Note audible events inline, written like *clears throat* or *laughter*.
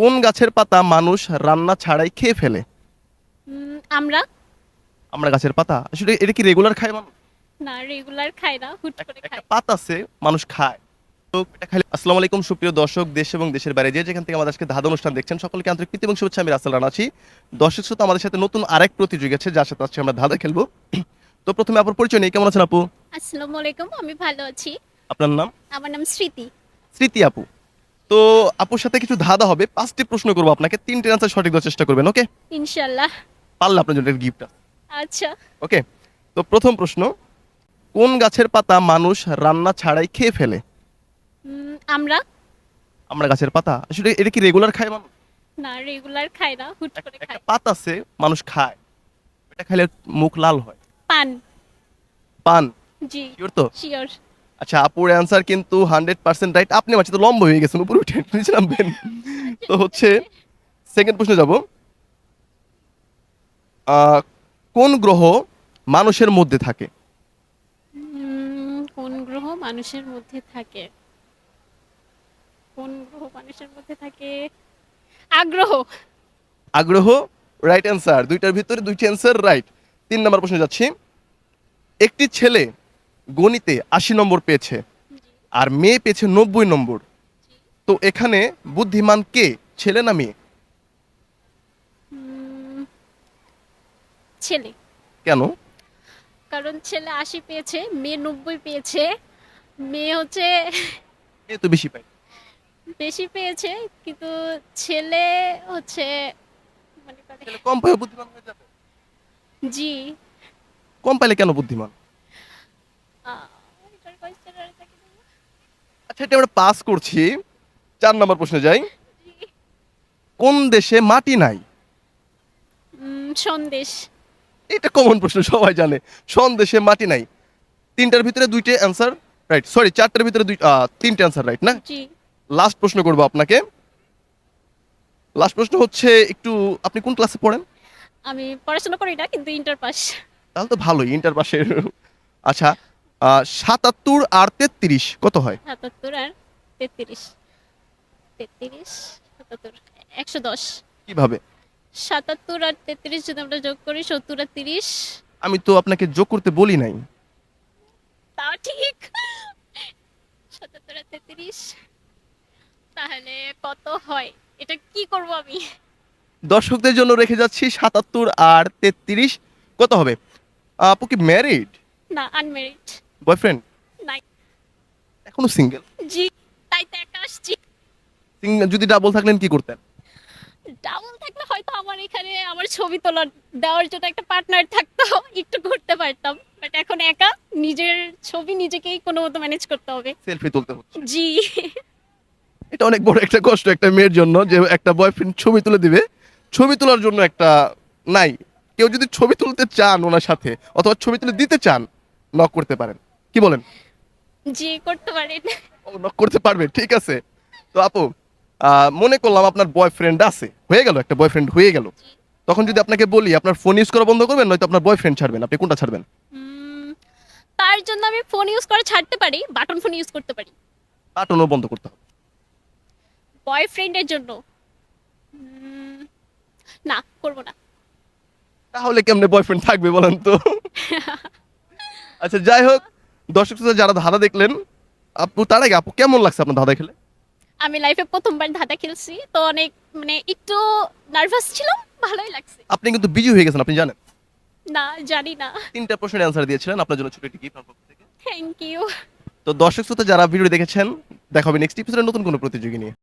কোন গাছের পাতা মানুষ রান্না ছাড়াই খেয়ে ফেলে? আমরা। আমরা গাছের পাতা? আসলে এটা কি রেগুলার খায় মানুষ? না রেগুলার খাই না হুট করে একটা পাতা আছে মানুষ খায়। তো এটা খাইলে আসসালামু আলাইকুম সুপ্রিয় দর্শক দেশ এবং দেশের বাইরে যে যেখান থেকে আমাদের আজকে ধাঁধা অনুষ্ঠান দেখছেন সকলকে আন্তরিক প্রীতি এবং শুভেচ্ছা। আমি রাসেল রানা আছি দর্শক শ্রোতা আমাদের সাথে নতুন আরেক প্রতিযোগী আছে যার সাথে আজকে আমরা ধাঁধা খেলব। *clears throat* তো প্রথমে আপুর পরিচয় নেই কেমন আছেন আপু? আসসালামু আলাইকুম আমি ভালো আছি। আপনার নাম? আমার নাম স্মৃতি। স্মৃতি আপু। তো আপুর সাথে কিছু ধাঁধা হবে পাঁচটি প্রশ্ন করব আপনাকে তিনটে আনসার সঠিক দেওয়ার চেষ্টা করবেন ওকে ইনশাল্লাহ। পারলে আপনার জন্য গিফট আচ্ছা। ওকে তো প্রথম প্রশ্ন কোন গাছের পাতা মানুষ রান্না ছাড়াই খেয়ে ফেলে? আমরা। আমরা গাছের পাতা। আসলে এটা কি রেগুলার খায় মানুষ? না রেগুলার খাই না হুট করে খায়। একটা পাতা আছে মানুষ খায়। এটা খাইলে মুখ লাল হয়। পান। পান? জি। শিওর তো? শিওর আচ্ছা আপুর অ্যান্সার কিন্তু হান্ড্রেড পার্সেন্ট রাইট আপনি আমার তো লম্বা হয়ে গেছেন উপরে উঠে নিচে নামবেন। তো হচ্ছে সেকেন্ড প্রশ্ন যাব। কোন গ্রহ মানুষের মধ্যে থাকে? কোন গ্রহ মানুষের মধ্যে থাকে? কোন গ্রহ মানুষের মধ্যে থাকে? আগ্রহ। আগ্রহ রাইট অ্যান্সার দুইটার ভিতরে দুইটি অ্যান্সার রাইট তিন নম্বর প্রশ্ন যাচ্ছি। একটি ছেলে গণিতে আশি নম্বর পেয়েছে। আর মেয়ে পেয়েছে নব্বই নম্বর। তো এখানে বুদ্ধিমান কে? ছেলে না মেয়ে? ছেলে। কেন? কারণ ছেলে আশি পেয়েছে মেয়ে নব্বই পেয়েছে। মেয়ে হচ্ছে মেয়ে তো বেশি পায়। বেশি পেয়েছে কিন্তু ছেলে হচ্ছে মনে ছেলে কম পায় বুদ্ধিমান হয়ে যাবে। জি। কম পাইলে কেন বুদ্ধিমান আহ, এটার question আর থাকে না। এটা আমরা পাস করছি। চার নম্বর প্রশ্নে যাই। কোন দেশে মাটি নাই? সন্দেশ। এটা কমন প্রশ্ন সবাই জানে। সন্দেশে মাটি নাই। তিনটার ভিতরে দুইটে অ্যান্সার রাইট সরি চারটার ভিতরে দুই তিনটে অ্যান্সার রাইট না? লাস্ট প্রশ্ন করব আপনাকে। লাস্ট প্রশ্ন হচ্ছে একটু আপনি কোন ক্লাসে পড়েন? আমি পড়াশোনা করি না কিন্তু ইন্টার পাস তাহলে তো ভালোই ইন্টার পাশের আচ্ছা সাতাত্তর আর তেত্রিশ কত হয়? সাতাত্তর আর তেত্রিশ। তেত্রিশ সাতাত্তর একশো দশ। কীভাবে? সাতাত্তর আর তেত্রিশ যদি আমরা যোগ করি সত্তর আর তিরিশ। আমি তো আপনাকে যোগ করতে বলি নাই। তা ঠিক। সাতাত্তর আর তেত্রিশ তাহলে কত হয়? এটা কি করব আমি? দর্শকদের জন্য রেখে যাচ্ছি সাতাত্তর আর তেত্রিশ কত হবে? আপু কি ম্যারিড না আনমেরিড বয়ফ্রেন্ড নাই। এখনও সিঙ্গেল জি তাই তো একা আসছি। যদি ডাবল থাকলেন কি করতেন? ডাবল থাকলে হয়তো আমার এখানে আমার ছবি তোলা দেওয়ার জন্য একটা পার্টনার থাকতো একটু ঘুরতে পারতাম। বাট এখন একা নিজের ছবি নিজেকেই কোনো মতো ম্যানেজ করতে হবে। সেলফি তুলতে হচ্ছে। জি। এটা অনেক বড় একটা কষ্ট একটা মেয়ের জন্য যে একটা বয়ফ্রেন্ড ছবি তুলে দিবে। ছবি তোলার জন্য একটা নাই। কেউ যদি ছবি তুলতে চান ওনার সাথে অথবা ছবি তুলে দিতে চান নক করতে পারেন। কি বলেন? জি করতে পারেন ও নক করতে পারবে ঠিক আছে। তো আপু মনে করলাম আপনার বয়ফ্রেন্ড আছে হয়ে গেল একটা বয়ফ্রেন্ড হয়ে গেল। তখন যদি আপনাকে বলি আপনার ফোন ইউজ করা বন্ধ করবেন নয়তো আপনার বয়ফ্রেন্ড ছাড়বেন আপনি কোনটা ছাড়বেন? তার জন্য আমি ফোন ইউজ করে ছাড়তে পারি বাটন ফোন ইউজ করতে পারি। বাটনও বন্ধ করতে হবে। বয়ফ্রেন্ডের জন্য। না করব না। তাহলে কেমনে বয়ফ্রেন্ড থাকবে বলেন তো? *laughs* আচ্ছা যাই হোক দর্শক যারা ধাঁধা দেখলেন আপু তার আগে আপু কেমন লাগছে আপনার ধাঁধা খেলে? আমি লাইফে প্রথমবার ধাঁধা খেলছি তো অনেক মানে একটু নার্ভাস ছিলাম ভালোই লাগছে। আপনি কিন্তু বিজি হয়ে গেছেন আপনি জানেন। না জানি না। তিনটা প্রশ্নের অ্যান্সার দিয়েছিলেন আপনার জন্য ছোট একটি গিফট থেকে। থ্যাংক ইউ তো দর্শক শ্রোতা যারা ভিডিও দেখেছেন দেখা হবে নেক্সট এপিসোডে নতুন কোনো প্রতিযোগী নিয়ে।